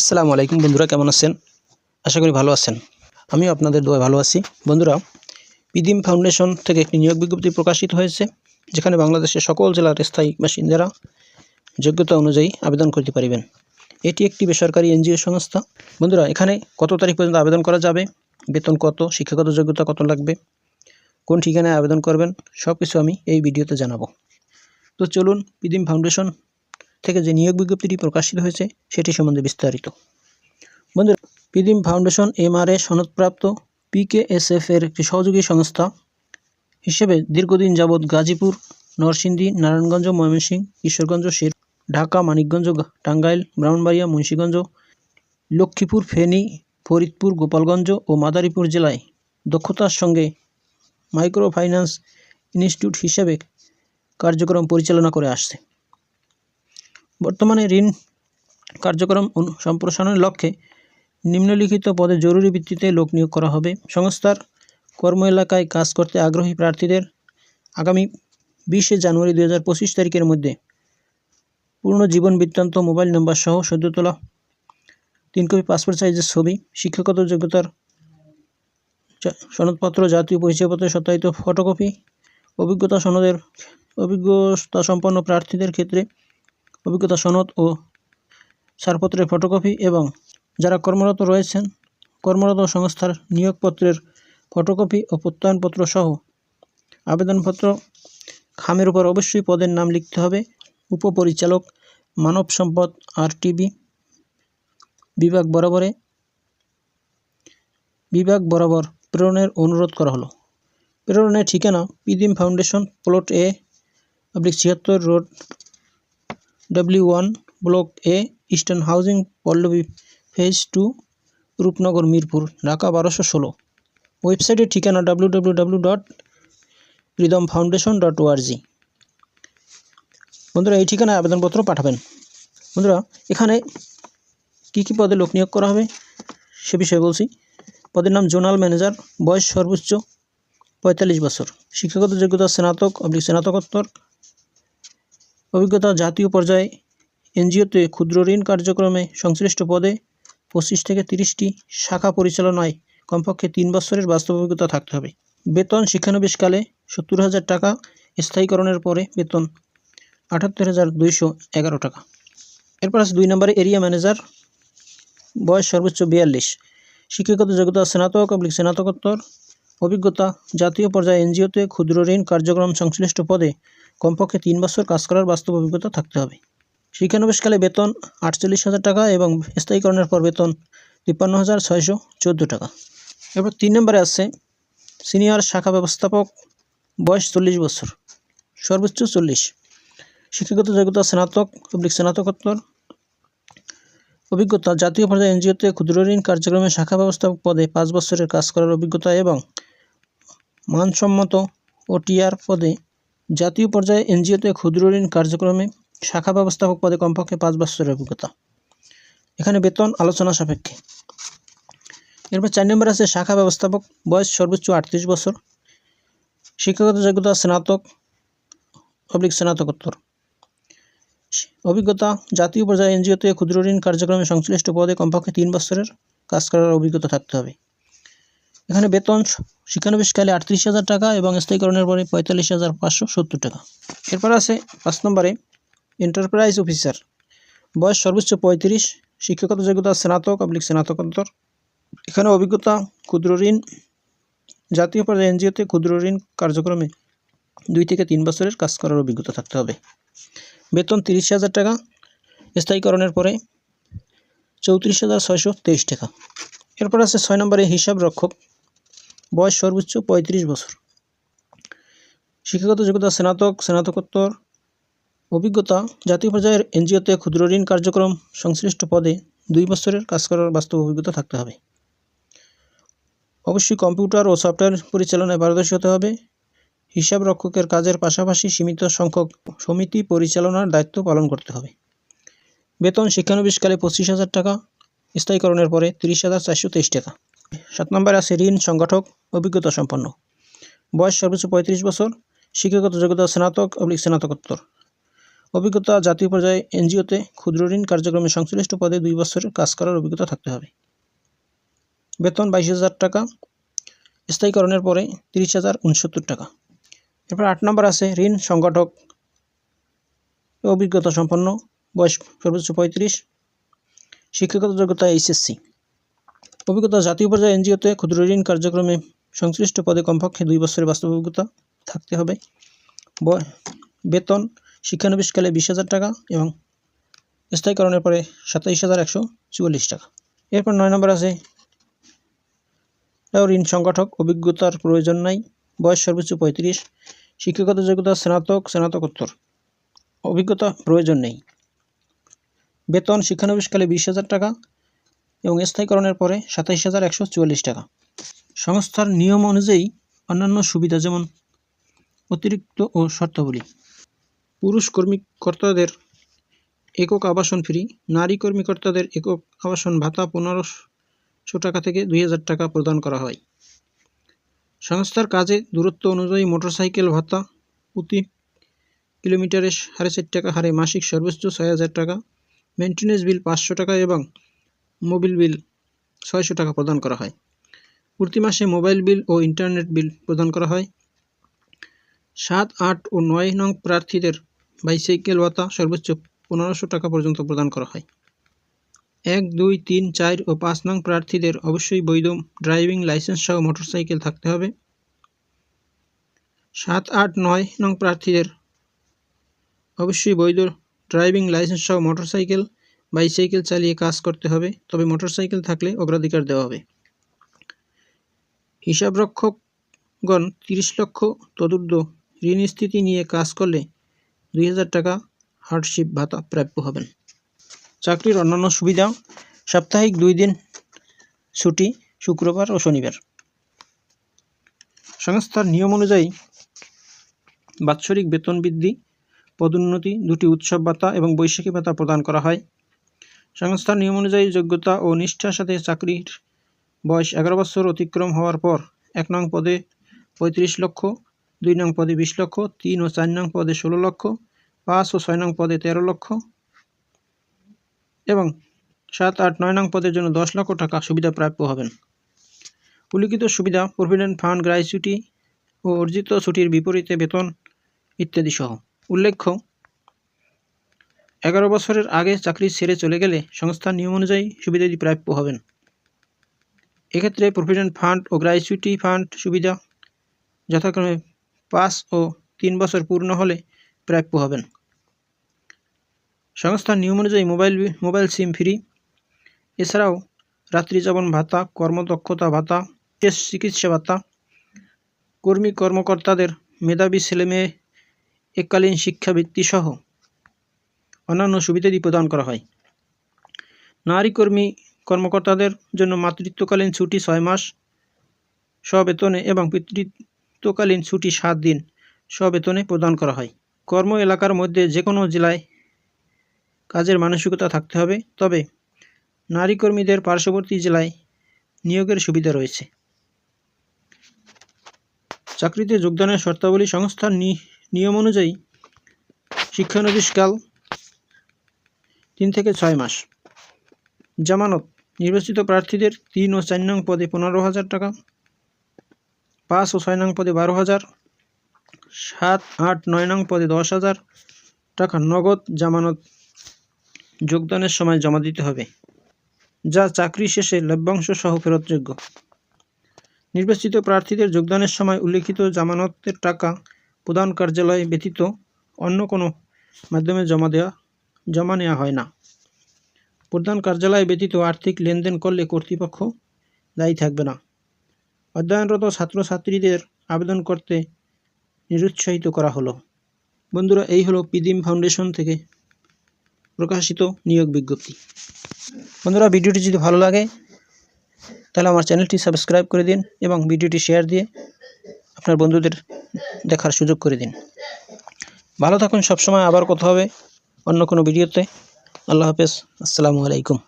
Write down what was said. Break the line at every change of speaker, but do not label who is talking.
আসসালামু আলাইকুম বন্ধুরা, কেমন আছেন? আশা করি ভালো আছেন। আমিও আপনাদের দোয়ায় ভালো আছি। বন্ধুরা পিদিম ফাউন্ডেশন থেকে একটি নিয়োগ বিজ্ঞপ্তি প্রকাশিত হয়েছে, যেখানে বাংলাদেশের সকল জেলার স্থায়ী বাসিন্দারা যোগ্যতা অনুযায়ী আবেদন করতে পারিবেন। এটি একটি বেসরকারি এনজিও সংস্থা। বন্ধুরা, এখানে কত তারিখ পর্যন্ত আবেদন করা যাবে? বেতন কত? শিক্ষাগত যোগ্যতা কত লাগবে? কোন ঠিকানায় আবেদন করবেন? সব কিছু আমি এই ভিডিওতে জানাব। তো চলুন পিদিম ফাউন্ডেশন থেকে যে নিয়োগ বিজ্ঞপ্তিটি প্রকাশিত হয়েছে, সেটি সম্বন্ধে বিস্তারিত। বন্ধুরা, পিদিম ফাউন্ডেশন এমআরএ সনদপ্রাপ্ত পিকেএসএফ এর একটি সহযোগী সংস্থা হিসেবে দীর্ঘদিন যাবৎ গাজীপুর, নরসিংদী, নারায়ণগঞ্জ, ময়মনসিংহ, কিশোরগঞ্জ, শের, ঢাকা, মানিকগঞ্জ, টাঙ্গাইল, ব্রাহ্মণবাড়িয়া, মুন্সীগঞ্জ, লক্ষ্মীপুর, ফেনী, ফরিদপুর, গোপালগঞ্জ ও মাদারীপুর জেলায় দক্ষতার সঙ্গে মাইক্রো ফাইন্যান্স ইনস্টিটিউট হিসেবে কার্যক্রম পরিচালনা করে আসছে। বর্তমানে ঋণ কার্যক্রম সম্প্রসারণের লক্ষ্যে নিম্নলিখিত পদে জরুরি ভিত্তিতে লোক নিয়োগ করা হবে। সংস্থার কর্ম এলাকায় কাজ করতে আগ্রহী প্রার্থীদের আগামী বিশে জানুয়ারি দু হাজার পঁচিশ তারিখের মধ্যে পূর্ণ জীবন বৃত্তান্ত, মোবাইল নম্বর সহ সদ্য তোলা তিন কপি পাসপোর্ট সাইজের ছবি, শিক্ষাগত যোগ্যতার সনদপত্র, জাতীয় পরিচয়পত্রের সত্যায়িত ফটোকপি, অভিজ্ঞতা সনদের, অভিজ্ঞতা সম্পন্ন প্রার্থীদের ক্ষেত্রে অভিজ্ঞতা সনদ ও ছাড়পত্রের ফটোকপি এবং যারা কর্মরত রয়েছেন, কর্মরত সংস্থার নিয়োগপত্রের ফটোকপি ও প্রত্যয়নপত্র সহ আবেদনপত্র খামের উপর অবশ্যই পদের নাম লিখতে হবে। উপপরিচালক মানব সম্পদ আর টিবি বিভাগ বরাবরে বিভাগ বরাবর প্রেরণের অনুরোধ করা হলো। প্রেরণের ঠিকানা Pidim foundation, plot A, public ছিয়াত্তর road W one block A eastern housing Pallabi phase two Rupnagar Mirpur Dhaka বারোশো ষোলো ওয়েবসাইটের ঠিকানা W W W dot rhythm foundation dot ORG বন্ধুরা, এই ঠিকানায় আবেদনপত্র পাঠাবেন। বন্ধুরা, এখানে কী কী পদে লোক নিয়োগ করা হবে সে বিষয়ে বলছি। পদের নাম জোনাল ম্যানেজার, বয়স সর্বোচ্চ পঁয়তাল্লিশ বছর। শিক্ষাগত যোগ্যতা স্নাতক, অবলিক স্নাতকোত্তর। অভিজ্ঞতা জাতীয় পর্যায়ে এনজিওতে ক্ষুদ্র ঋণ কার্যক্রমে সংশ্লিষ্ট পদে পঁচিশ থেকে তিরিশটি শাখা পরিচালনায় কমপক্ষে তিন বছরের বাস্তব অভিজ্ঞতা থাকতে হবে। বেতন শিক্ষানবিশকালে সত্তর হাজার টাকা, স্থায়ীকরণের পরে বেতন আটাত্তর হাজার দুইশো এগারো টাকা। এরপর আছে দুই নম্বরে এরিয়া ম্যানেজার, বয়স সর্বোচ্চ বিয়াল্লিশ। শিক্ষাগত যোগ্যতা স্নাতক অবলিক স্নাতকোত্তর। অভিজ্ঞতা জাতীয় পর্যায়ে এনজিওতে ক্ষুদ্র ঋণ কার্যক্রম সংশ্লিষ্ট পদে কমপক্ষে তিন বছর কাজ করার বাস্তব অভিজ্ঞতা থাকতে হবে। শিক্ষানবিশকালে বেতন আটচল্লিশ হাজার টাকা এবং স্থায়ীকরণের পর বেতন তিপ্পান্ন হাজার ছয়শো চোদ্দ টাকা। এরপর তিন নম্বরে আছে সিনিয়র শাখা ব্যবস্থাপক, বয়স চল্লিশ বছর, সর্বোচ্চ চল্লিশ। শিক্ষাগত যোগ্যতা স্নাতক পাবলিক স্নাতকোত্তর। অভিজ্ঞতা, জাতীয় পর্যায়ে এনজিওতে ক্ষুদ্র ঋণ কার্যক্রমে শাখা ব্যবস্থাপক পদে পাঁচ বছরের কাজ করার অভিজ্ঞতা এবং মানসম্মত ওটিআর পদে জাতীয় পর্যায়ে এনজিওতে ক্ষুদ্র ঋণ কার্যক্রমে শাখা ব্যবস্থাপক পদে কমপক্ষে পাঁচ বছরের অভিজ্ঞতা। এখানে বেতন আলোচনা সাপেক্ষে। এরপর চার নম্বর আছে শাখা ব্যবস্থাপক, বয়স সর্বোচ্চ আটত্রিশ বছর, শিক্ষাগত যোগ্যতা স্নাতক অবলিক স্নাতকোত্তর। অভিজ্ঞতা, জাতীয় পর্যায়ে এনজিওতে ক্ষুদ্র ঋণ কার্যক্রমে সংশ্লিষ্ট পদে কমপক্ষে তিন বছরের কাজ করার অভিজ্ঞতা থাকতে হবে। এখানে বেতন শিক্ষানবিশকালে আটত্রিশ হাজার টাকা এবং স্থায়ীকরণের পরে পঁয়তাল্লিশ হাজার পাঁচশো সত্তর টাকা। এরপর আছে পাঁচ নম্বরে এন্টারপ্রাইজ অফিসার বয়স সর্বোচ্চ পঁয়ত্রিশ, শিক্ষাগত যোগ্যতা স্নাতক অবলিক স্নাতকোত্তর। এখানে অভিজ্ঞতা, ক্ষুদ্র ঋণ, জাতীয় পর্যায়ে এনজিওতে ক্ষুদ্র ঋণ কার্যক্রমে দুই থেকে তিন বছরের কাজ করার অভিজ্ঞতা থাকতে হবে। বেতন তিরিশ হাজার টাকা, স্থায়ীকরণের পরে চৌত্রিশ হাজার ছয়শো তেইশ টাকা। এরপর আছে ছয় নম্বরে হিসাব রক্ষক বয়স সর্বোচ্চ পঁয়ত্রিশ বছর। শিক্ষাগত যোগ্যতা, স্নাতক, স্নাতকোত্তর, অভিজ্ঞতা, জাতীয় পর্যায়ের এনজিওতে ক্ষুদ্র ঋণ কার্যক্রম সংশ্লিষ্ট পদে দুই বছরের কাজ করার বাস্তব অভিজ্ঞতা থাকতে হবে। অবশ্যই কম্পিউটার ও সফটওয়্যার পরিচালনায় পারদর্শী হতে হবে। হিসাব রক্ষকের কাজের পাশাপাশি সীমিত সংখ্যক সমিতি পরিচালনার দায়িত্ব পালন করতে হবে। বেতন শিক্ষানবিশকালে পঁচিশ হাজার টাকা, স্থায়ীকরণের পরে তিরিশ হাজার চারশো তেইশ টাকা। সাত নম্বরে আছে ঋণ সংগঠক, অভিজ্ঞতা সম্পন্ন। বয়স সর্বোচ্চ পঁয়ত্রিশ বছর, শিক্ষাগত যোগ্যতা স্নাতক অবলিক স্নাতকোত্তর। অভিজ্ঞতা জাতীয় পর্যায়ে এনজিওতে ক্ষুদ্র ঋণ কার্যক্রমে সংশ্লিষ্ট পদে দুই বছরের কাজ করার অভিজ্ঞতা থাকতে হবে। বেতন বাইশ হাজার টাকা, স্থায়ীকরণের পরে তিরিশ হাজার উনসত্তর টাকা। এরপর আট নম্বর আছে ঋণ সংগঠক, অভিজ্ঞতা সম্পন্ন, বয়স সর্বোচ্চ পঁয়ত্রিশ, শিক্ষাগত যোগ্যতা এইচএসসি। অভিজ্ঞতা জাতীয় পর্যায়ে এনজিওতে ক্ষুদ্র ঋণ কার্যক্রমে সংশ্লিষ্ট পদে কমপক্ষে দুই বছরের বাস্তব অভিজ্ঞতা থাকতে হবে। বেতন শিক্ষানবিশকালে বিশ হাজার টাকা এবং স্থায়ীকরণের পরে সাতাইশ হাজার একশো চুয়াল্লিশ টাকা। এরপর নয় নম্বর আছে ঋণ সংগঠক অভিজ্ঞতার প্রয়োজন নাই, বয়স সর্বোচ্চ পঁয়ত্রিশ, শিক্ষাগত যোগ্যতা স্নাতক, স্নাতকোত্তর, অভিজ্ঞতা প্রয়োজন নেই। বেতন শিক্ষানবিশকালে বিশ হাজার টাকা এবং স্থায়ীকরণের পরে সাতাইশ হাজার একশো চুয়াল্লিশ টাকা। সংস্থার নিয়ম অনুযায়ী অন্যান্য সুবিধা যেমন অতিরিক্ত ও শর্তাবলী। পুরুষ কর্মীকর্তাদের একক আবাসন ফ্রি, নারী কর্মীকর্তাদের একক আবাসন ভাতা পনেরোশো টাকা থেকে দুই হাজার টাকা প্রদান করা হয়। সংস্থার কাজে দূরত্ব অনুযায়ী মোটরসাইকেল ভাতা প্রতি কিলোমিটারে সাড়ে চার টাকা, হারে মাসিক সর্বোচ্চ ছয় হাজার টাকা, মেনটেন্যান্স বিল পাঁচশো টাকা এবং মোবিল বিল ছয়শো টাকা প্রদান করা হয়। প্রতি মাসে মোবাইল বিল ও ইন্টারনেট বিল প্রদান করা হয়। সাত, আট ও নয় নং প্রার্থীদের বাইসাইকেল ভাতা সর্বোচ্চ পনেরোশো টাকা পর্যন্ত প্রদান করা হয়। এক, দুই, তিন, চার ও পাঁচ নং প্রার্থীদের অবশ্যই বৈধ ড্রাইভিং লাইসেন্স সহ মোটরসাইকেল থাকতে হবে। সাত, আট, নয় নং প্রার্থীদের অবশ্যই বৈধ ড্রাইভিং লাইসেন্স সহ মোটরসাইকেল বাইসাইকেল চালিয়ে কাজ করতে হবে, তবে মোটরসাইকেল থাকলে অগ্রাধিকার দেওয়া হবে। হিসাবরক্ষকগণ তিরিশ লক্ষ তদুর্ধ্ব ঋণ স্থিতি নিয়ে কাজ করলে দুই হাজার টাকা হার্ডশিপ ভাতা প্রাপ্য হবেন। চাকরির অন্যান্য সুবিধা, সাপ্তাহিক দুই দিন ছুটি, শুক্রবার ও শনিবার। সংস্থার নিয়ম অনুযায়ী বাৎসরিক বেতন বৃদ্ধি, পদোন্নতি, দুটি উৎসব ভাতা এবং বৈশাখী ভাতা প্রদান করা হয়। সংস্থার নিয়ম অনুযায়ী যোগ্যতা ও নিষ্ঠার সাথে চাকরির বয়স এগারো বছর অতিক্রম হওয়ার পর এক নং পদে পঁয়ত্রিশ লক্ষ, দুই নং পদে বিশ লক্ষ, তিন ও চার নং পদে ষোলো লক্ষ, পাঁচ ও ছয় নং পদে তেরো লক্ষ এবং সাত, আট, নয় নং পদের জন্য দশ লক্ষ টাকা সুবিধা প্রাপ্য হবেন। উল্লিখিত সুবিধা, প্রভিডেন্ট ফান্ড গ্র্যাচুইটি ও অর্জিত ছুটির বিপরীতে বেতন ইত্যাদি সহ। উল্লেখ্য এগারো বছরের আগে চাকরি ছেড়ে চলে গেলে সংস্থার নিয়ম অনুযায়ী সুবিধাটি প্রাপ্য হবেন। এক্ষেত্রে প্রভিডেন্ট ফান্ড ও গ্র্যাচুইটি ফান্ড সুবিধা যথাক্রমে পাঁচ ও তিন বছর পূর্ণ হলে প্রাপ্য হবেন। সংস্থার নিয়ম অনুযায়ী মোবাইল মোবাইল সিম ফ্রি। এছাড়াও রাত্রি যাপন ভাতা, কর্মদক্ষতা ভাতা বিশেষ চিকিৎসা ভাতা। কর্মী কর্মকর্তাদের মেধাবী ছেলেমেয়ে এককালীন শিক্ষাবৃত্তি সহ অন্যান্য সুবিধাদি প্রদান করা হয়। নারী কর্মী কর্মকর্তাদের জন্য মাতৃত্বকালীন ছুটি ছয় মাস সবেতনে এবং পিতৃত্বকালীন ছুটি সাত দিন সবেতনে প্রদান করা হয়। কর্ম এলাকার মধ্যে যে কোনো জেলায় কাজের মানসিকতা থাকতে হবে, তবে নারী কর্মীদের পার্শ্ববর্তী জেলায় নিয়োগের সুবিধা রয়েছে। চাকরিতে যোগদানের শর্তাবলী সংস্থার নিয়ম অনুযায়ী শিক্ষানবিশকাল তিন থেকে ছয় মাস। জামানত, নির্বাচিত প্রার্থীদের তিন ও চার নং পদে পনেরো হাজার টাকা, পাঁচ ও ছয় নং পদে বারো হাজার, সাত, আট, নয় নং পদে দশ হাজার টাকা নগদ জামানত যোগদানের সময় জমা দিতে হবে, যা চাকরি শেষে লভ্যাংশ সহ ফেরতযোগ্য। নির্বাচিত প্রার্থীদের যোগদানের সময় উল্লিখিত জামানতের টাকা প্রদান কার্যালয় ব্যতীত অন্য কোনো মাধ্যমে জমা দেওয়া জমা নেওয়া হয় না। প্রধান কার্যালয় ব্যতীত আর্থিক লেনদেন করলে কর্তৃপক্ষ দায়ী থাকবে না। অধ্যয়নরত ছাত্রছাত্রীদের আবেদন করতে নিরুৎসাহিত করা হলো। বন্ধুরা, এই হলো পিদিম ফাউন্ডেশন থেকে প্রকাশিত নিয়োগ বিজ্ঞপ্তি। বন্ধুরা, ভিডিওটি যদি ভালো লাগে, তাহলে আমার চ্যানেলটি সাবস্ক্রাইব করে দিন এবং ভিডিওটি শেয়ার দিয়ে আপনার বন্ধুদের দেখার সুযোগ করে দিন। ভালো থাকুন, সবসময় আবার কথা হবে। অন্য কোনো ভিডিওতে। আল্লাহ হাফেজ। আসসালামু আলাইকুম।